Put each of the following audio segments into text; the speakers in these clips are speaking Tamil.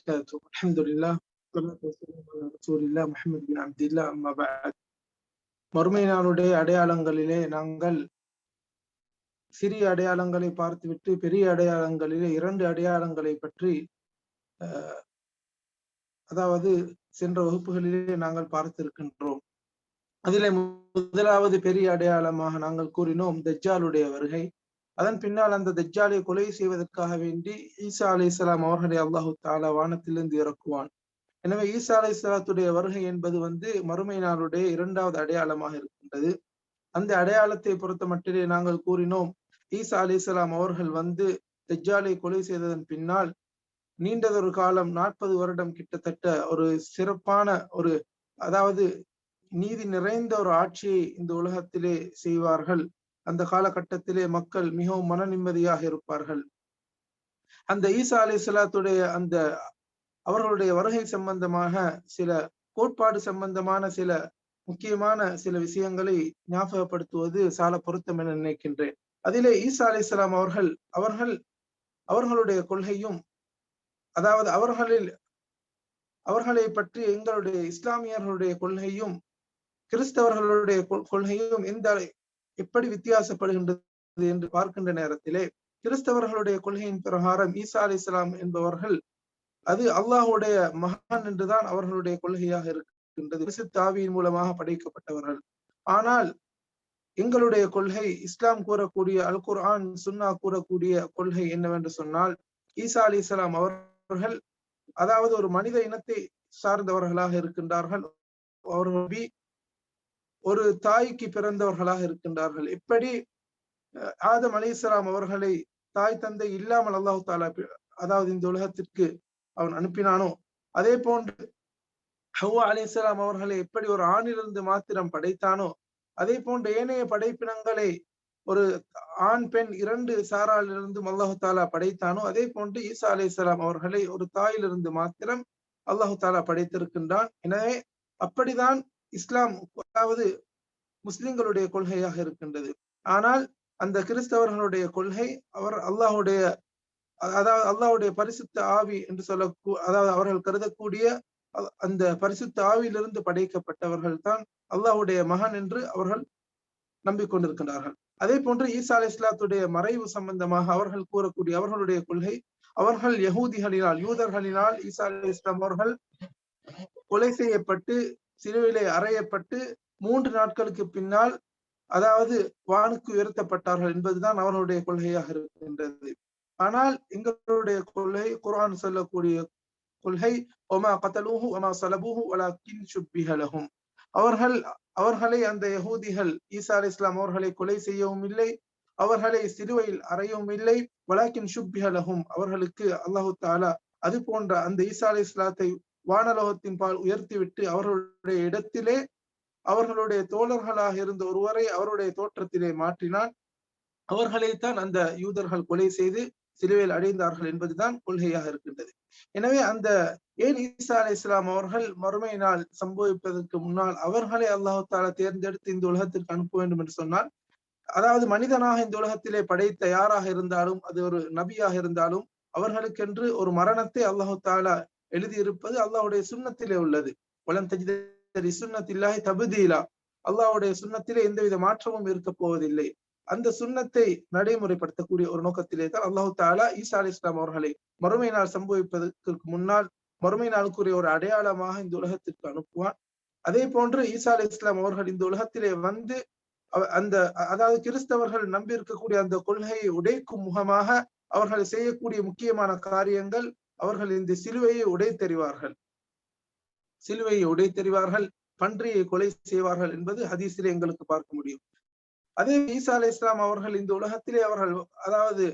وبركاته الحمد لله والصلاة والسلام على رسول الله محمد بن عبد الله أما بعد மறுமை நாளுடைய அடையாளங்களிலே நாங்கள் சிறிய அடையாளங்களை பார்த்துவிட்டு பெரிய அடையாளங்களிலே இரண்டு அடையாளங்களை பற்றி அதாவது சென்ற வகுப்புகளிலே நாங்கள் பார்த்திருக்கின்றோம் அதிலே முதலாவது பெரிய அடையாளமாக நாங்கள் கூறினோம் தஜ்ஜாலுடைய வருகை அதன் பின்னால் அந்த தஜ்ஜாலை கொலை செய்வதற்காக வேண்டி ஈசா அலி இஸ்லாம் அவர்களை அல்லாஹு தாலா வானத்திலிருந்து இறக்குவான். எனவே ஈசா அலி இஸ்லாத்துடைய வருகை என்பது வந்து மறுமை நாளுடைய இரண்டாவது அடையாளமாக இருக்கின்றது. அந்த அடையாளத்தை பொறுத்த மட்டிலே நாங்கள் கூறினோம் ஈசா அலி இஸ்லாம் அவர்கள் வந்து தஜ்ஜாலை கொலை செய்ததன் பின்னால் நீண்டதொரு காலம் நாற்பது வருடம் கிட்டத்தட்ட ஒரு சிறப்பான ஒரு அதாவது நீதி நிறைந்த ஒரு ஆட்சியை இந்த உலகத்திலே செய்வார்கள். அந்த காலகட்டத்திலே மக்கள் மிகவும் மன நிம்மதியாக இருப்பார்கள். அந்த ஈசா அலி சலாத்துடைய அந்த அவர்களுடைய வருகை சம்பந்தமாக சில கோட்பாடு சம்பந்தமான சில முக்கியமான சில விஷயங்களை ஞாபகப்படுத்துவது சால பொருத்தம் என நினைக்கின்றேன். அதிலே ஈசா அலி இஸ்லாம் அவர்கள் அவர்கள் அவர்களுடைய கொள்கையும் அதாவது அவர்களில் அவர்களை பற்றி எங்களுடைய இஸ்லாமியர்களுடைய கொள்கையும் கிறிஸ்தவர்களுடைய கொள்கையும் எந்த எப்படி வித்தியாசப்படுகின்றது என்று பார்க்கின்ற நேரத்திலே கிறிஸ்தவர்களுடைய கொள்கையின் பிரகாரம் ஈசா அலி இஸ்லாம் என்பவர்கள் அது அல்லாஹுடைய மகான் என்றுதான் அவர்களுடைய கொள்கையாக இருக்கின்றது. தாவியின் மூலமாக படைக்கப்பட்டவர்கள். ஆனால் எங்களுடைய கொள்கை இஸ்லாம் கூறக்கூடிய அல் குர்ஆன் சுன்னா கூறக்கூடிய கொள்கை என்னவென்று சொன்னால் ஈசா அலி இஸ்லாம் அவர்கள் அதாவது ஒரு மனித இனத்தை சார்ந்தவர்களாக இருக்கின்றார்கள். அவர்கள் ஒரு தாய்க்கு பிறந்தவர்களாக இருக்கின்றார்கள். எப்படி ஆதம் அலி அவர்களை தாய் தந்தை இல்லாமல் அல்லாஹு தாலா அதாவது இந்த உலகத்திற்கு அவன் அனுப்பினானோ அதே போன்று ஹவ்வா அலிஸ்லாம் அவர்களை எப்படி ஒரு ஆணிலிருந்து மாத்திரம் படைத்தானோ அதே போன்ற ஏனைய படைப்பினங்களை ஒரு ஆண் பெண் இரண்டு சாராலிருந்து அல்லாஹு தாலா படைத்தானோ அதே போன்று ஈசா அலிஸ்லாம் அவர்களை ஒரு தாயிலிருந்து மாத்திரம் அல்லாஹு தாலா படைத்திருக்கின்றான். எனவே அப்படிதான் இஸ்லாம் அதாவது முஸ்லிம்களுடைய கொள்கையாக இருக்கின்றது. ஆனால் அந்த கிறிஸ்தவர்களுடைய கொள்கை அவர் அல்லாஹுடைய அதாவது அல்லாஹுடைய பரிசுத்த ஆவி என்று சொல்ல அதாவது அவர்கள் கருதக்கூடிய அந்த பரிசுத்த ஆவியிலிருந்து படைக்கப்பட்டவர்கள் தான் அல்லாஹுடைய மகன் என்று அவர்கள் நம்பிக்கொண்டிருக்கின்றார்கள். அதே போன்று ஈசா அலி இஸ்லாத்துடைய மறைவு சம்பந்தமாக அவர்கள் கூறக்கூடிய அவர்களுடைய கொள்கை அவர்கள் யகூதிகளினால் யூதர்களினால் ஈசா அலி இஸ்லாம் அவர்கள் கொலை செய்யப்பட்டு சிலுவிலே அறையப்பட்டு மூன்று நாட்களுக்கு பின்னால் அதாவது வானுக்கு உயர்த்தப்பட்டார்கள் என்பதுதான் அவர்களுடைய கொள்கையாக இருக்கின்றது. ஆனால் எங்களுடைய கொள்கை குரான் சொல்லக்கூடிய கொள்கை ஒமா கத்தலூஹு ஒமா சலபூஹு வலாக்கின் சுப்பிஹலகும் அவர்கள் அவர்களை அந்த யகூதிகள் ஈசா அலி இஸ்லாம் அவர்களை கொலை செய்யவும் இல்லை அவர்களை சிலுவையில் அறையவும் இல்லை வலாக்கின் சுப்பிஹலகும் அவர்களுக்கு அல்லாஹு தாலா அது போன்ற அந்த ஈசா அலி இஸ்லாத்தை வானலோகத்தின் பால் உயர்த்திவிட்டு அவர்களுடைய இடத்திலே அவர்களுடைய தோழர்களாக இருந்த ஒருவரை அவருடைய தோற்றத்திலே மாற்றினான். அவர்களைத்தான் அந்த யூதர்கள் கொலை செய்து சிலுவையில் அடைந்தார்கள் என்பதுதான் கொள்கையாக இருக்கின்றது. எனவே அந்த ஏன் ஈசா அலி இஸ்லாம் அவர்கள் மறுமை நாள் சம்பவிப்பதற்கு முன்னால் அவர்களை அல்லாஹு தாலா தேர்ந்தெடுத்து இந்த உலகத்திற்கு அனுப்ப வேண்டும் என்று சொன்னால் அதாவது மனிதனாக இந்த உலகத்திலே படைத்த யாராக இருந்தாலும் அது ஒரு நபியாக இருந்தாலும் அவர்களுக்கென்று ஒரு மரணத்தை அல்லாஹு தாலா எழுதியிருப்பது அல்லாஹுடைய சுண்ணத்திலே உள்ளது. வளம் தஜிதரி சுண்ணத்தில்லாஹி தபுதீலா. அல்லாஹுடைய சுண்ணத்திலே எந்தவித மாற்றமும் இருக்க போவதில்லை. அந்த சுண்ணத்தை நடைமுறைப்படுத்தக்கூடிய ஒரு நோக்கத்திலே தான் அல்லாஹு தாலா ஈசா அலி இஸ்லாம் அவர்களை மறுமை நாள் சம்பவிப்பதற்கு முன்னால் மறுமை நாளுக்குரிய ஒரு அடையாளமாக இந்த உலகத்திற்கு அனுப்புவான். அதே போன்று ஈசா அலி இஸ்லாம் அவர்கள் இந்த உலகத்திலே வந்து அந்த அதாவது கிறிஸ்தவர்கள் நம்பி இருக்கக்கூடிய அந்த கொள்கையை உடைக்கும் முகமாக அவர்கள் செய்யக்கூடிய முக்கியமான காரியங்கள் அவர்கள் இந்த சிலுவையை உடைத்தறிவார்கள். சிலுவையை உடை பன்றியை கொலை செய்வார்கள் என்பது ஹதீஸிலே எங்களுக்கு பார்க்க முடியும். அதே ஈசா அலி இஸ்லாம் அவர்கள் இந்த உலகத்திலே அவர்கள் அதாவது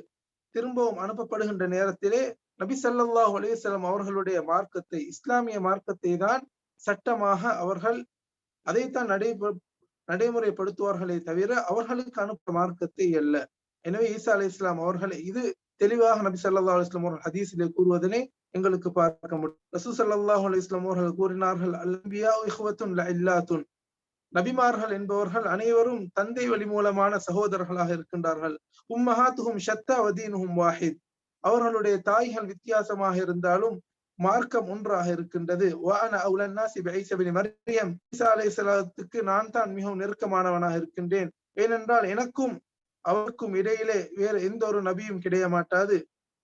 திரும்பவும் அனுப்பப்படுகின்ற நேரத்திலே நபி சல்லாஹ் அலிவசலம் அவர்களுடைய மார்க்கத்தை இஸ்லாமிய மார்க்கத்தை தான் சட்டமாக அவர்கள் அதைத்தான் நடை நடைமுறைப்படுத்துவார்களே தவிர அவர்களுக்கு அனுப்ப மார்க்கத்தை அல்ல. எனவே ஈசா அலி இஸ்லாம் அவர்களை இது தெளிவாக நபி சல்லா அலுவலாம் அவர்கள் ஹதீஸிலே கூறுவதனை எங்களுக்கு பார்க்க முடியும். ரசூ சல்லாஹ் அலிஸ்லாம் அவர்கள் கூறினார்கள் அல்பியா இஹ்வத்துன் இல்லாத்துன் நபிமார்கள் என்பவர்கள் அனைவரும் தந்தை வழி மூலமான சகோதரர்களாக இருக்கின்றார்கள். உம்மஹாத்துஹும் ஷத்தா வதீனுஹும் வாஹித். அவர்களுடைய தாய்கள் வித்தியாசமாக இருந்தாலும் மார்க்கம் ஒன்றாக இருக்கின்றது. வான அவுலன்னாசி பைசபின் மரியம். ஈசா அலைஹிஸ்ஸலாத்துக்கு நான் தான் மிகவும் நெருக்கமானவனாக இருக்கின்றேன். ஏனென்றால் எனக்கும் அவருக்கும் இடையிலே வேறு எந்த ஒரு நபியும் கிடைய மாட்டாது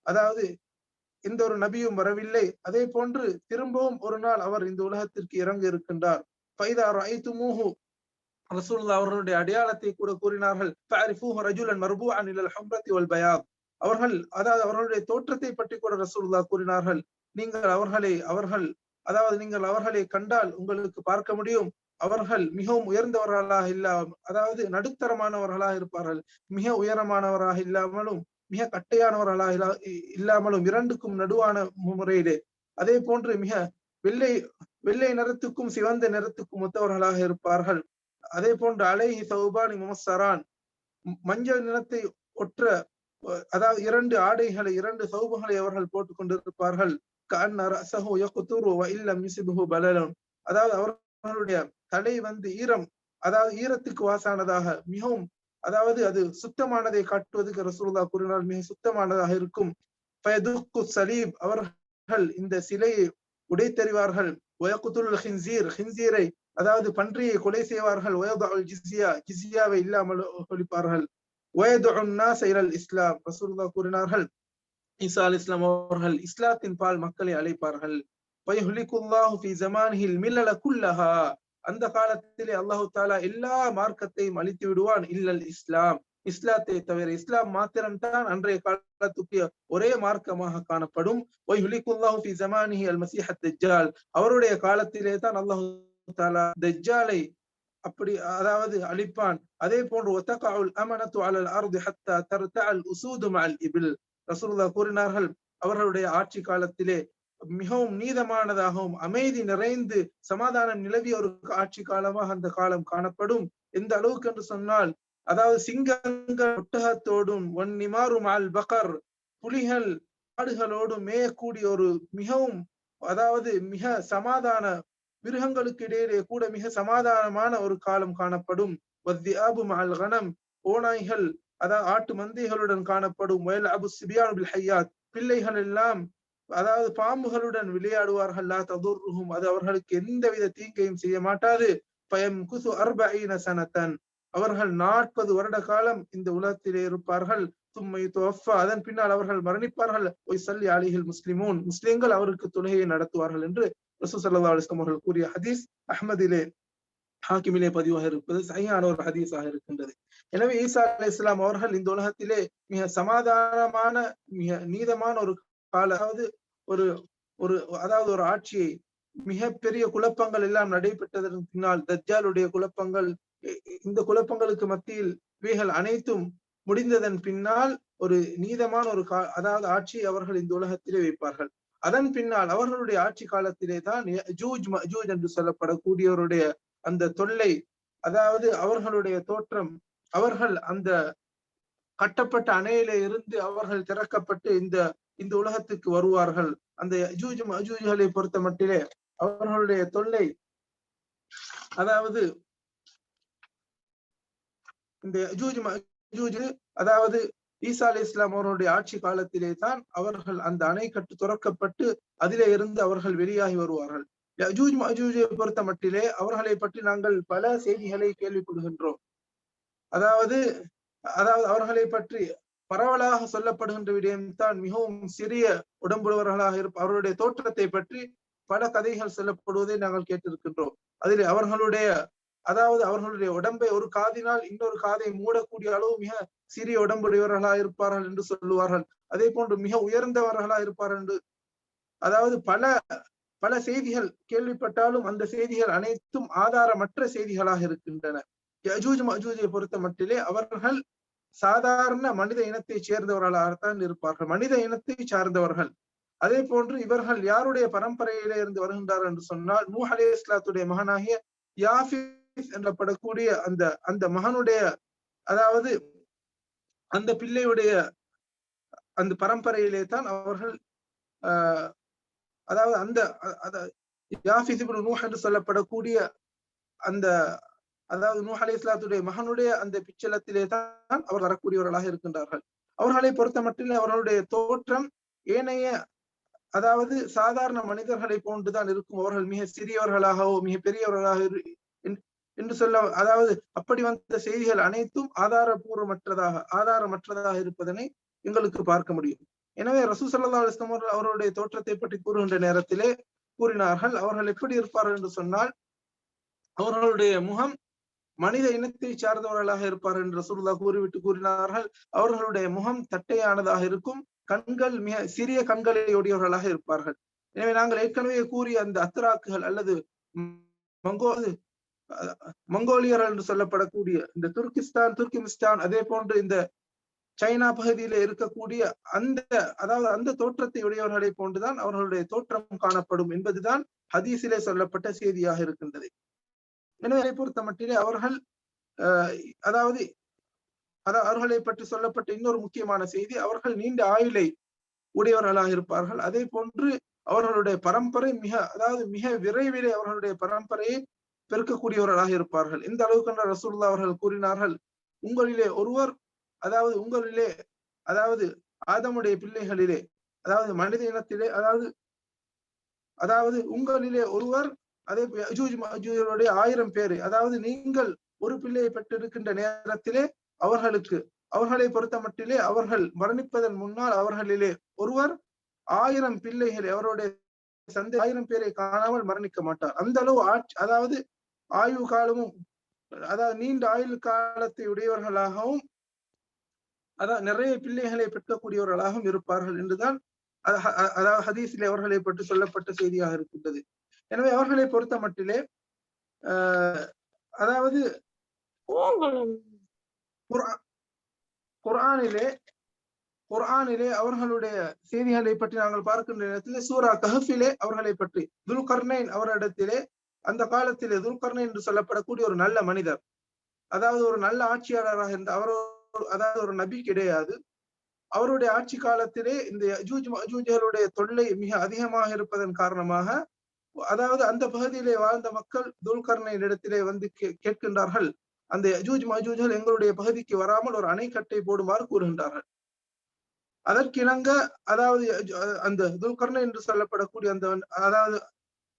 அதாவது எந்த ஒரு நபியும் வரவில்லை. அதே போன்று திரும்பவும் ஒரு நாள் அவர் இந்த உலகத்திற்கு இறங்க இருக்கின்றார். பைதா ரைத்துமூஹு ரசூல்லா அவர்களுடைய அடையாளத்தை கூட கூறினார்கள். ரஜுலன் மர்பூஅன் இலல் ஹம்ரத்தி வல் அவர்கள் அதாவது அவர்களுடைய தோற்றத்தை பற்றி கூட ரசூல்லா கூறினார்கள். நீங்கள் அவர்களை அவர்கள் அதாவது நீங்கள் அவர்களை கண்டால் உங்களுக்கு பார்க்க முடியும். அவர்கள் மிகவும் உயர்ந்தவர்களாக இல்லாம அதாவது நடுத்தரமானவர்களாக இருப்பார்கள். மிக உயரமானவராக இல்லாமலும் மிக கட்டையானவர்களாக இல்லா- இல்லாமலும் இரண்டுக்கும் நடுவான முறையிலே அதே போன்று மிக வெள்ளை வெள்ளை நிறத்துக்கும் சிவந்த நிறத்துக்கும் ஒத்தவர்களாக இருப்பார்கள். அதே போன்று அலைஹி சௌபானி முமசரான் மஞ்சள் நிறத்தை ஒற்ற அதாவது இரண்டு ஆடைகளை இரண்டு சௌபுகளை அவர்கள் போட்டுக் கொண்டிருப்பார்கள். கஅன்ன ரஅஸஹு இல்லம் யுசிபஹு பலலன் அதாவது அவர்களுடைய தலை வந்து ஈரம் அதாவது ஈரத்துக்கு வாசானதாக மிகவும் அதாவது அது சுத்தமானதை காட்டுவதற்கு ரசூல்லா கூறினால் மிக சுத்தமானதாக இருக்கும். ஃபயதுக்கு சலீப் அவர்கள் இந்த சிலையை உடைத்தறிவார்கள். வயக்குத்துல் ஹின்சீர் ஹின்சீரை அதாவது பன்றியை கொலை செய்வார்கள். வயதுல் ஜிசியா ஜிசியாவை இல்லாமல் ஒழிப்பார்கள். வயதுன் நாஸ இலல் இஸ்லாம் ரசூல்லா கூறினார்கள். ஈசா அலி இஸ்லாம் அவர்கள் இஸ்லாத்தின் பால் மக்களை அழைப்பார்கள். அந்த காலத்திலே அல்லாஹு தாலா எல்லா மார்க்கத்தையும் அழித்து விடுவான். இல்லல் இஸ்லாம். இஸ்லாத்தை தவிர இஸ்லாம் மாத்திரம்தான் அன்றைய காலத்துக்கு ஒரே மார்க்கமாக காணப்படும். அவருடைய காலத்திலே தான் அல்லாஹு தாலா தஜ்ஜாலை அப்படி அதாவது அழிப்பான். அதே போன்று ஒத்தகாவுல் அமனத்து அலல் அர்து ஹத்தா தர்தஅல் உசூது மஅல் இபில். ரசூலுல்லாஹ் கூறினார்கள் அவர்களுடைய ஆட்சி காலத்திலே மிகவும் நீதமானதாகவும் அமைதி நிறைந்து சமாதானம் நிலவிய ஒரு ஆட்சி காலமாக அந்த காலம் காணப்படும். எந்த அளவுக்கு என்று சொன்னால் அதாவது சிங்கங்கள் ஒட்டகத்தோடும் ஒன்னிமாறும் அல் பகர் புலிகள் ஆடுகளோடும் மேயக்கூடிய ஒரு மிகவும் அதாவது மிக சமாதான மிருகங்களுக்கு இடையிலே கூட மிக சமாதானமான ஒரு காலம் காணப்படும். வத்தியாபு மஅல் கனம் ஓநாய்கள் அதாவது ஆட்டு மந்தைகளுடன் காணப்படும். வயல் அபு சிபியான் ஹையாத் பிள்ளைகள் எல்லாம் அதாவது பாம்புகளுடன் விளையாடுவார்கள் லா அது அவர்களுக்கு எந்தவித தீங்கையும் செய்ய மாட்டாது. பயம் குசு அர்பஈன சனத்தன். அவர்கள் நாற்பது வருட காலம் இந்த உலகத்திலே இருப்பார்கள். தும்மை துவஃபா. அதன் பின்னால் அவர்கள் மரணிப்பார்கள். ஒய் சல்லி அலிஹில் முஸ்லிமூன். முஸ்லிம்கள் அவருக்கு தொழுகையை நடத்துவார்கள் என்று ரசூ சல்லா அலிஸ்லாம் அவர்கள் கூறிய ஹதீஸ் அஹமதிலே ஹாக்கிமிலே பதிவாக இருப்பது சரியான ஒரு ஹதீஸாக இருக்கின்றது. எனவே ஈசா அலி இஸ்லாம் அவர்கள் இந்த உலகத்திலே மிக சமாதானமான மிக நீதமான ஒரு கால அதாவது ஒரு ஒரு அதாவது ஒரு ஆட்சியை மிகப்பெரிய குழப்பங்கள் எல்லாம் நடைபெற்றதற்கு பின்னால் தஜ்ஜாலுடைய குழப்பங்கள் இந்த குழப்பங்களுக்கு மத்தியில் இவைகள் அனைத்தும் முடிந்ததன் பின்னால் ஒரு நீதமான ஒரு கா அதாவது ஆட்சியை அவர்கள் இந்த உலகத்திலே வைப்பார்கள். அதன் பின்னால் அவர்களுடைய ஆட்சி காலத்திலே தான் ஜூஜ் மஜூஜ் என்று சொல்லப்படக்கூடியவருடைய அந்த தொல்லை அதாவது அவர்களுடைய தோற்றம் அவர்கள் அந்த கட்டப்பட்ட அணையிலே இருந்து அவர்கள் திறக்கப்பட்டு இந்த இந்த உலகத்துக்கு வருவார்கள். அந்த அஜூஜும் அஜூஜுகளை பொறுத்த மட்டிலே அவர்களுடைய தொல்லை அதாவது இந்த அஜூஜும் அஜூஜு அதாவது ஈசா அலி இஸ்லாம் அவர்களுடைய ஆட்சி காலத்திலே தான் அவர்கள் அந்த அணை கட்டு துறக்கப்பட்டு அதிலே இருந்து அவர்கள் வெளியாகி வருவார்கள். அஜூஜ் மஜூஜை பொறுத்த மட்டிலே அவர்களை பற்றி நாங்கள் பல செய்திகளை கேள்விப்படுகின்றோம். அதாவது அதாவது அவர்களை பற்றி பரவலாக சொல்லப்படுகின்ற விடயம்தான் மிகவும் சிறிய உடம்புடையவர்களாக இருப்ப அவருடைய தோற்றத்தை பற்றி பல கதைகள் சொல்லப்படுவதை நாங்கள் கேட்டிருக்கின்றோம். அதில் அவர்களுடைய அதாவது அவர்களுடைய உடம்பை ஒரு காதினால் இன்னொரு காதை மூடக்கூடிய அளவு மிக சிறிய உடம்புடையவர்களாக இருப்பார்கள் என்று சொல்லுவார்கள். அதே போன்று மிக உயர்ந்தவர்களா இருப்பார்கள் என்று அதாவது பல பல செய்திகள் கேள்விப்பட்டாலும் அந்த செய்திகள் அனைத்தும் ஆதாரமற்ற செய்திகளாக இருக்கின்றன. யஜூஜ் மஜூஜை பொறுத்த மட்டிலே அவர்கள் சாதாரண மனித இனத்தை சேர்ந்தவர்களாகத்தான் இருப்பார்கள். மனித இனத்தை சார்ந்தவர்கள். அதே போன்று இவர்கள் யாருடைய பரம்பரையிலே இருந்து வருகின்றார்கள் என்று சொன்னால் நூ அலே இஸ்லாத்துடைய மகனாகிய யாஃபிஸ் என்றப்படக்கூடிய அந்த அந்த மகனுடைய அதாவது அந்த பிள்ளையுடைய அந்த பரம்பரையிலே தான் அவர்கள் ஆஹ் அதாவது அந்த யாஃபிஸ் நூஹ் என்று சொல்லப்படக்கூடிய அந்த அதாவது நூஹ் அலி இஸ்லாத்துடைய மகனுடைய அந்த பிச்சலத்திலே தான் அவர் வரக்கூடியவர்களாக இருக்கின்றார்கள். அவர்களை பொறுத்த மட்டிலே அவர்களுடைய தோற்றம் ஏனைய அதாவது சாதாரண மனிதர்களை போன்றுதான் இருக்கும். அவர்கள் மிக சிறியவர்களாகவோ மிக பெரியவர்களாக என்று சொல்ல அதாவது அப்படி வந்த செய்திகள் அனைத்தும் ஆதாரபூர்வமற்றதாக ஆதாரமற்றதாக இருப்பதனை எங்களுக்கு பார்க்க முடியும். எனவே ரசூ சல்லா அலிஸ்லாம் அவர்கள் அவருடைய தோற்றத்தை பற்றி கூறுகின்ற நேரத்திலே கூறினார்கள் அவர்கள் எப்படி இருப்பார்கள் என்று சொன்னால் அவர்களுடைய முகம் மனித இனத்தை சார்ந்தவர்களாக இருப்பார்கள் என்று ரசூல்லா கூறிவிட்டு கூறினார்கள். அவர்களுடைய முகம் தட்டையானதாக இருக்கும். கண்கள் மிக சிறிய கண்களை உடையவர்களாக இருப்பார்கள். எனவே நாங்கள் ஏற்கனவே கூறிய அந்த அத்ராக்குகள் அல்லது மங்கோ மங்கோலியர்கள் என்று சொல்லப்படக்கூடிய இந்த துர்கிஸ்தான் துர்கிமிஸ்தான் அதே போன்று இந்த சைனா பகுதியில இருக்கக்கூடிய அந்த அதாவது அந்த தோற்றத்தை உடையவர்களை போன்றுதான் அவர்களுடைய தோற்றம் காணப்படும் என்பதுதான் ஹதீஸிலே சொல்லப்பட்ட செய்தியாக இருக்கின்றது. எனவே பொறுத்த மட்டிலே அவர்கள் அதாவது அதாவது அவர்களை பற்றி சொல்லப்பட்ட இன்னொரு முக்கியமான செய்தி அவர்கள் நீண்ட ஆயுளை உடையவர்களாக இருப்பார்கள். அதே போன்று அவர்களுடைய பரம்பரை மிக அதாவது மிக விரைவிலே அவர்களுடைய பரம்பரையை பெருக்கக்கூடியவர்களாக இருப்பார்கள். இந்த அளவுக்கு ரசூல்லா அவர்கள் கூறினார்கள் உங்களிலே ஒருவர் அதாவது உங்களிலே அதாவது ஆதமுடைய பிள்ளைகளிலே அதாவது மனித இனத்திலே அதாவது அதாவது உங்களிலே ஒருவர் அதே அஜூஜுடைய ஆயிரம் பேரு அதாவது நீங்கள் ஒரு பிள்ளையை பெற்றிருக்கின்ற நேரத்திலே அவர்களுக்கு அவர்களை பொறுத்த மட்டிலே அவர்கள் மரணிப்பதன் முன்னால் அவர்களிலே ஒருவர் ஆயிரம் பிள்ளைகள் அவருடைய சந்தை ஆயிரம் பேரை காணாமல் மரணிக்க மாட்டார். அந்த அளவு ஆட்சி அதாவது ஆயுள் காலமும் அதாவது நீண்ட ஆயுள் காலத்தை உடையவர்களாகவும் அதாவது நிறைய பிள்ளைகளை பெற்றக்கூடியவர்களாகவும் இருப்பார்கள் என்றுதான் அதாவது ஹதீஸிலே அவர்களை பற்றி சொல்லப்பட்ட செய்தியாக இருக்கின்றது. எனவே அவர்களை பொறுத்த மட்டிலே அதாவது குர்ஆனிலே குர்ஆனிலே அவர்களுடைய செய்திகளை பற்றி நாங்கள் பார்க்கின்ற நேரத்திலே சூரா கஹஃபிலே அவர்களை பற்றி துல்கர்னைன் அவரிடத்திலே அந்த காலத்திலே துல்கர்னைன் என்று சொல்லப்படக்கூடிய ஒரு நல்ல மனிதர். அதாவது ஒரு நல்ல ஆட்சியாளராக இருந்த அவர் அதாவது ஒரு நபி கிடையாது. அவருடைய ஆட்சி காலத்திலே இந்த தொல்லை மிக அதிகமாக இருப்பதன் காரணமாக அதாவது அந்த பகுதியிலே வாழ்ந்த மக்கள் துல்கர்ணையின் இடத்திலே வந்து கேட்கின்றார்கள். அந்த அஜூஜ் மஜூஜ்கள் எங்களுடைய பகுதிக்கு வராமல் ஒரு அணைக்கட்டை போடுமாறு கூறுகின்றார்கள். அதற்கிணங்க அதாவது அந்த துல்கர்ணை என்று சொல்லப்படக்கூடிய அந்த அதாவது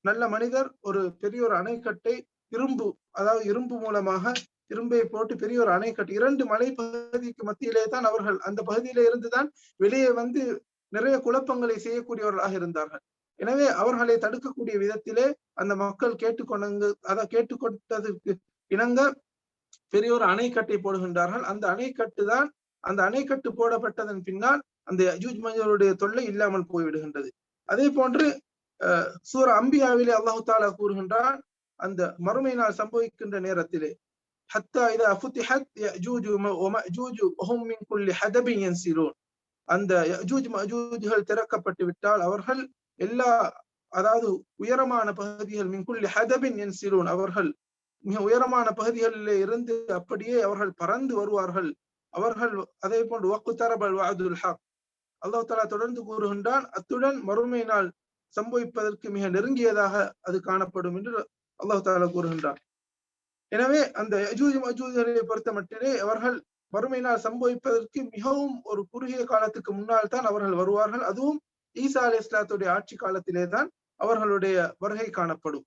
நல்ல மனிதர் ஒரு பெரிய ஒரு அணைக்கட்டை இரும்பு அதாவது இரும்பு மூலமாக இரும்பை போட்டு பெரிய ஒரு அணைக்கட்டு இரண்டு மலை பகுதிக்கு மத்தியிலே தான் அவர்கள் அந்த பகுதியில இருந்துதான் வெளியே வந்து நிறைய குழப்பங்களை செய்யக்கூடியவர்களாக இருந்தார்கள். எனவே அவர்களை தடுக்கக்கூடிய விதத்திலே அந்த மக்கள் கேட்டுக்கொண்டு அதை கேட்டுக்கொண்டதற்கு இணங்க பெரிய ஒரு அணைக்கட்டை போடுகின்றார்கள். அந்த அணைக்கட்டு தான் அந்த அணைக்கட்டு போடப்பட்டதன் பின்னால் அந்த அஜூஜ் மஞ்சருடைய தொல்லை இல்லாமல் போய்விடுகின்றது. அதே போன்று சூர அம்பியாவிலே அல்லாஹு தாலா கூறுகின்றான் அந்த மறுமை நாள் சம்பவிக்கின்ற நேரத்திலே ஹத்தா இதா ஃபுத்திஹத் யஜூஜு மஜூஜு ஹும் அந்த யஜூஜ் மஜூஜ்கள் திறக்கப்பட்டு விட்டால் அவர்கள் எல்லா அதாவது உயரமான பகுதிகள் மின்குள்ளி ஹதபின் என்சிலூன் அவர்கள் மிக உயரமான பகுதிகளிலே இருந்து அப்படியே அவர்கள் பறந்து வருவார்கள். அவர்கள் அதே போன்று வக்கு தரபல் வாதுல் அல்லாஹ் தாலா தொடர்ந்து கூறுகின்றான் அத்துடன் மறுமை நாள் சம்பவிப்பதற்கு மிக நெருங்கியதாக அது காணப்படும் என்று அல்லாஹ் தாலா கூறுகின்றான். எனவே அந்த அஜூஜ் மஜூஜரை பொறுத்த மட்டிலே அவர்கள் வறுமை நாள் சம்பவிப்பதற்கு மிகவும் ஒரு குறுகிய காலத்துக்கு முன்னால் தான் அவர்கள் வருவார்கள். அதுவும் ஈசா அலி இஸ்லாத்துடைய ஆட்சி காலத்திலே தான் அவர்களுடைய வருகை காணப்படும்.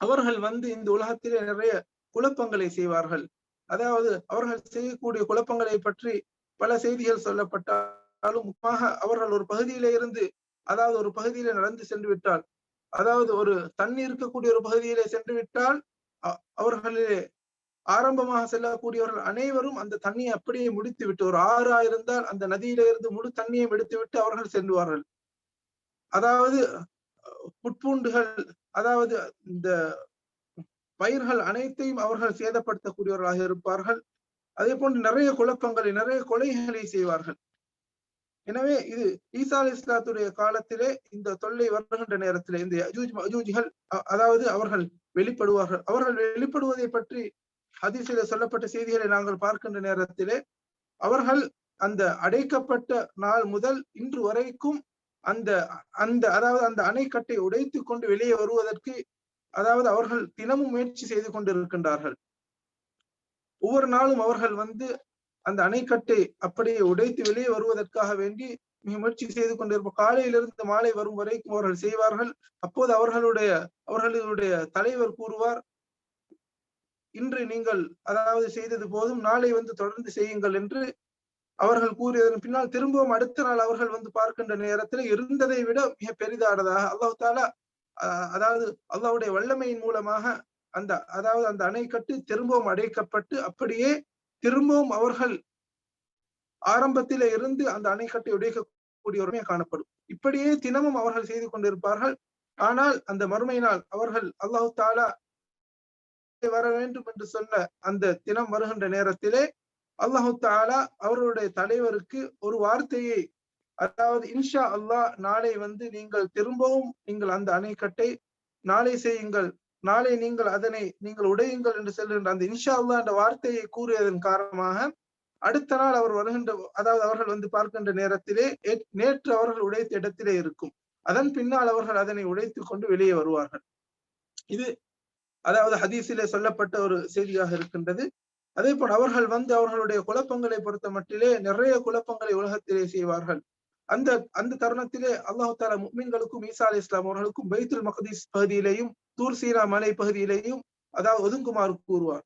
அவர்கள் வந்து இந்த உலகத்திலே நிறைய குழப்பங்களை செய்வார்கள். அதாவது அவர்கள் செய்யக்கூடிய குழப்பங்களை பற்றி பல செய்திகள் சொல்லப்பட்டாலும் முக்கியமாக அவர்கள் ஒரு பகுதியில இருந்து அதாவது ஒரு பகுதியில நடந்து சென்று விட்டால் அதாவது ஒரு தண்ணி இருக்கக்கூடிய ஒரு பகுதியிலே சென்று விட்டால் அவர்களிலே ஆரம்பமாக செல்லக்கூடியவர்கள் அனைவரும் அந்த தண்ணியை அப்படியே முடித்து விட்டு ஒரு ஆறா இருந்தால் அந்த நதியில இருந்து முழு தண்ணியை எடுத்து விட்டு அவர்கள் செல்வார்கள் அதாவது புட்பூண்டுகள் அதாவது இந்த பயிர்கள் அனைத்தையும் அவர்கள் சேதப்படுத்தக்கூடியவர்களாக இருப்பார்கள். அதே போன்று நிறைய குழப்பங்களை நிறைய கொலைகளை செய்வார்கள். எனவே இது ஈசா அலி இஸ்லாத்துடைய காலத்திலே இந்த தொல்லை வருகின்ற நேரத்திலே இந்த அஜூஜ் அஜூஜிகள் அதாவது அவர்கள் வெளிப்படுவார்கள். அவர்கள் வெளிப்படுவதை பற்றி ஹதீஸில சொல்லப்பட்ட செய்திகளை நாங்கள் பார்க்கின்ற நேரத்திலே அவர்கள் அந்த அடைக்கப்பட்ட நாள் முதல் இன்று வரைக்கும் அந்த அந்த அதாவது அந்த அணைக்கட்டை உடைத்து கொண்டு வெளியே வருவதற்கு அதாவது அவர்கள் தினமும் முயற்சி செய்து கொண்டிருக்கின்றார்கள். ஒவ்வொரு நாளும் அவர்கள் வந்து அந்த அணைக்கட்டை அப்படியே உடைத்து வெளியே வருவதற்காக வேண்டி மிக முயற்சி செய்து கொண்டிருப்போம் காலையிலிருந்து மாலை வரும் வரைக்கும் அவர்கள் செய்வார்கள். அப்போது அவர்களுடைய அவர்களுடைய தலைவர் கூறுவார் இன்று நீங்கள் அதாவது செய்தது போதும் நாளை வந்து தொடர்ந்து செய்யுங்கள் என்று அவர்கள் கூறியதன் பின்னால் திரும்பவும் அடுத்த நாள் அவர்கள் வந்து பார்க்கின்ற நேரத்தில் இருந்ததை விட மிக பெரிதானதாக அல்லாஹ் தாலா அதாவது அல்லாவுடைய வல்லமையின் மூலமாக அந்த அதாவது அந்த அணைக்கட்டு திரும்பவும் அடைக்கப்பட்டு அப்படியே திரும்பவும் அவர்கள் ஆரம்பத்தில இருந்து அந்த அணைக்கட்டை உடைக்கக்கூடிய ஒருமையை காணப்படும். இப்படியே தினமும் அவர்கள் செய்து கொண்டிருப்பார்கள். ஆனால் அந்த மறுமையினால் அவர்கள் அல்லாஹு தாலா வர வேண்டும் என்று சொன்ன அந்த தினம் வருகின்ற நேரத்திலே அல்லாஹு தாலா அவர்களுடைய தலைவருக்கு ஒரு வார்த்தையை அதாவது இன்ஷா அல்லாஹ் நாளை வந்து நீங்கள் திரும்பவும் நீங்கள் அந்த அணைக்கட்டை நாளை செய்யுங்கள். நாளை நீங்கள் அதனை நீங்கள் உடையுங்கள் என்று செல்கின்ற அந்த இன்ஷா அல்லாஹ் என்ற வார்த்தையை கூறியதன் காரணமாக அடுத்த நாள் அவர் வருகின்ற அதாவது அவர்கள் வந்து பார்க்கின்ற நேரத்திலே நேற்று அவர்கள் உடைத்த இடத்திலே இருக்கும். அதன் பின்னால் அவர்கள் அதனை உடைத்து கொண்டு வெளியே வருவார்கள். இது அதாவது ஹதீஸிலே சொல்லப்பட்ட ஒரு செய்தியாக இருக்கின்றது. அதே போல் அவர்கள் வந்து அவர்களுடைய குழப்பங்களை பொறுத்த மட்டிலே நிறைய குழப்பங்களை உலகத்திலே செய்வார்கள். அந்த அந்த தருணத்திலே அல்லாஹு தாலா முக்மீன்களுக்கும் ஈசா அலி இஸ்லாம் அவர்களுக்கும் பைத்துல் மகதீஸ் பகுதியிலேயும் தூர் சீனா மலை பகுதியிலேயும் அதாவது ஒதுங்குமாறு கூறுவார்.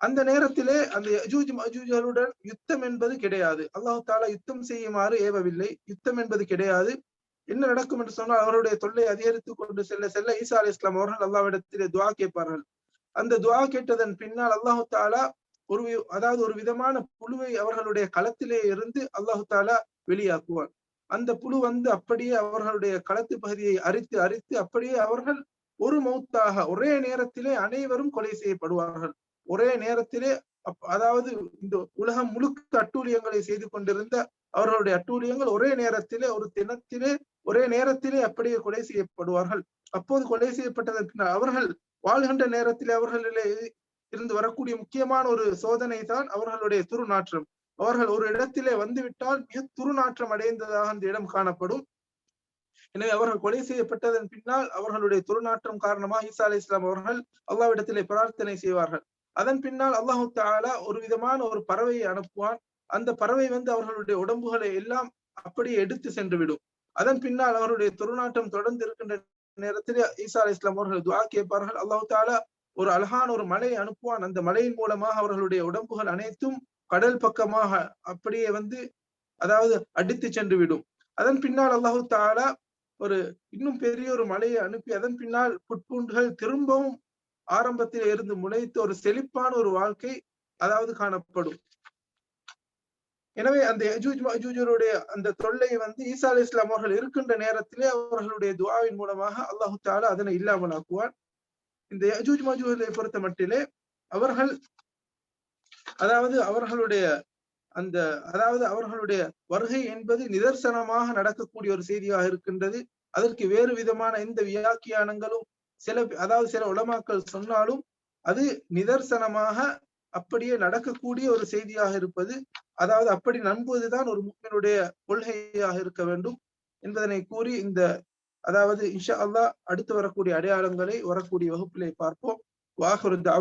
அந்த நேரத்திலே அந்த அஜூஜ் அஜூஜர்களுடன் யுத்தம் என்பது கிடையாது. அல்லாஹு தாலா யுத்தம் செய்யுமாறு ஏவவில்லை. யுத்தம் என்பது கிடையாது. என்ன நடக்கும் என்று சொன்னால் அவருடைய தொல்லை அதிகரித்துக் கொண்டு செல்ல செல்ல ஈசா அலி இஸ்லாம் அவர்கள் அல்லாவிடத்திலே துவா கேட்பார்கள். அந்த துவா கேட்டதன் பின்னால் அல்லாஹு தாலா ஒரு அதாவது ஒரு விதமான புழுவை அவர்களுடைய களத்திலே இருந்து அல்லாஹு தாலா வெளியாக்குவார் அந்த புழு வந்து அப்படியே அவர்களுடைய களத்து பகுதியை அரித்து அரித்து அப்படியே அவர்கள் ஒரு மௌத்தாக ஒரே நேரத்திலே அனைவரும் கொலை செய்யப்படுவார்கள். ஒரே நேரத்திலே அதாவது இந்த உலகம் முழுக்க அட்டூழியங்களை செய்து கொண்டிருந்த அவர்களுடைய அட்டூழியங்கள் ஒரே நேரத்திலே ஒரு தினத்திலே ஒரே நேரத்திலே அப்படியே கொலை செய்யப்படுவார்கள். அப்போது கொலை செய்யப்பட்டதற்கு அவர்கள் வாழ்கின்ற நேரத்திலே அவர்களிலே இருந்து வரக்கூடிய முக்கியமான ஒரு சோதனை தான் அவர்களுடைய துருநாற்றம். அவர்கள் ஒரு இடத்திலே வந்துவிட்டால் மிக துருநாற்றம் அடைந்ததாக அந்த இடம் காணப்படும். எனவே அவர்கள் கொலை செய்யப்பட்டதன் பின்னால் அவர்களுடைய துருநாற்றம் காரணமாக ஈசா அலி இஸ்லாம் அவர்கள் அல்லாவிடத்திலே பிரார்த்தனை செய்வார்கள். அதன் பின்னால் அல்லாஹு தாலா ஒரு விதமான ஒரு பறவையை அனுப்புவான். அந்த பறவை வந்து அவர்களுடைய உடம்புகளை எல்லாம் அப்படியே எடுத்து சென்று விடும் அதன் பின்னால் அவருடைய துருநாட்டம் தொடர்ந்து இருக்கின்ற நேரத்தில் ஈசா அலி இஸ்லாம் அவர்கள் துவா கேட்பார்கள். அல்லாஹு தாலா ஒரு அழகான ஒரு மலையை அனுப்புவான். அந்த மலையின் மூலமாக அவர்களுடைய உடம்புகள் அனைத்தும் கடல் பக்கமாக அப்படியே வந்து அதாவது அடித்து சென்று விடும். அதன் பின்னால் அல்லாஹு தாலா ஒரு இன்னும் பெரிய ஒரு மலையை அனுப்பி அதன் பின்னால் புட்பூண்டுகள் திரும்பவும் ஆரம்பத்தில் இருந்து முளைத்து ஒரு செழிப்பான ஒரு வாழ்க்கை அதாவது காணப்படும். எனவே அந்த அஜூஜருடைய அந்த தொல்லை வந்து ஈசா அலி இஸ்லாம் அவர்கள் இருக்கின்ற நேரத்திலே அவர்களுடைய துவாவின் மூலமாக அல்லாஹு தாலா அதனை இல்லாமலாக்குவான். இந்த யஜூஜ் மஜூஜை பொறுத்த மட்டிலே அவர்கள் அதாவது அவர்களுடைய அந்த அதாவது அவர்களுடைய வருகை என்பது நிதர்சனமாக நடக்கக்கூடிய ஒரு செய்தியாக இருக்கின்றது. அதற்கு வேறு விதமான எந்த வியாக்கியானங்களும் சில அதாவது சில உலமாக்கள் சொன்னாலும் அது நிதர்சனமாக அப்படியே நடக்கக்கூடிய ஒரு செய்தியாக இருப்பது அதாவது அப்படி நம்புவதுதான் ஒரு முக்கியனுடைய கொள்கையாக இருக்க வேண்டும் என்பதனை கூறி இந்த அதாவது இன்ஷா அல்லாஹ் அடுத்து வரக்கூடிய அடையாளங்களை வரக்கூடிய வகுப்பிலே பார்ப்போம். வாகுரு தாவா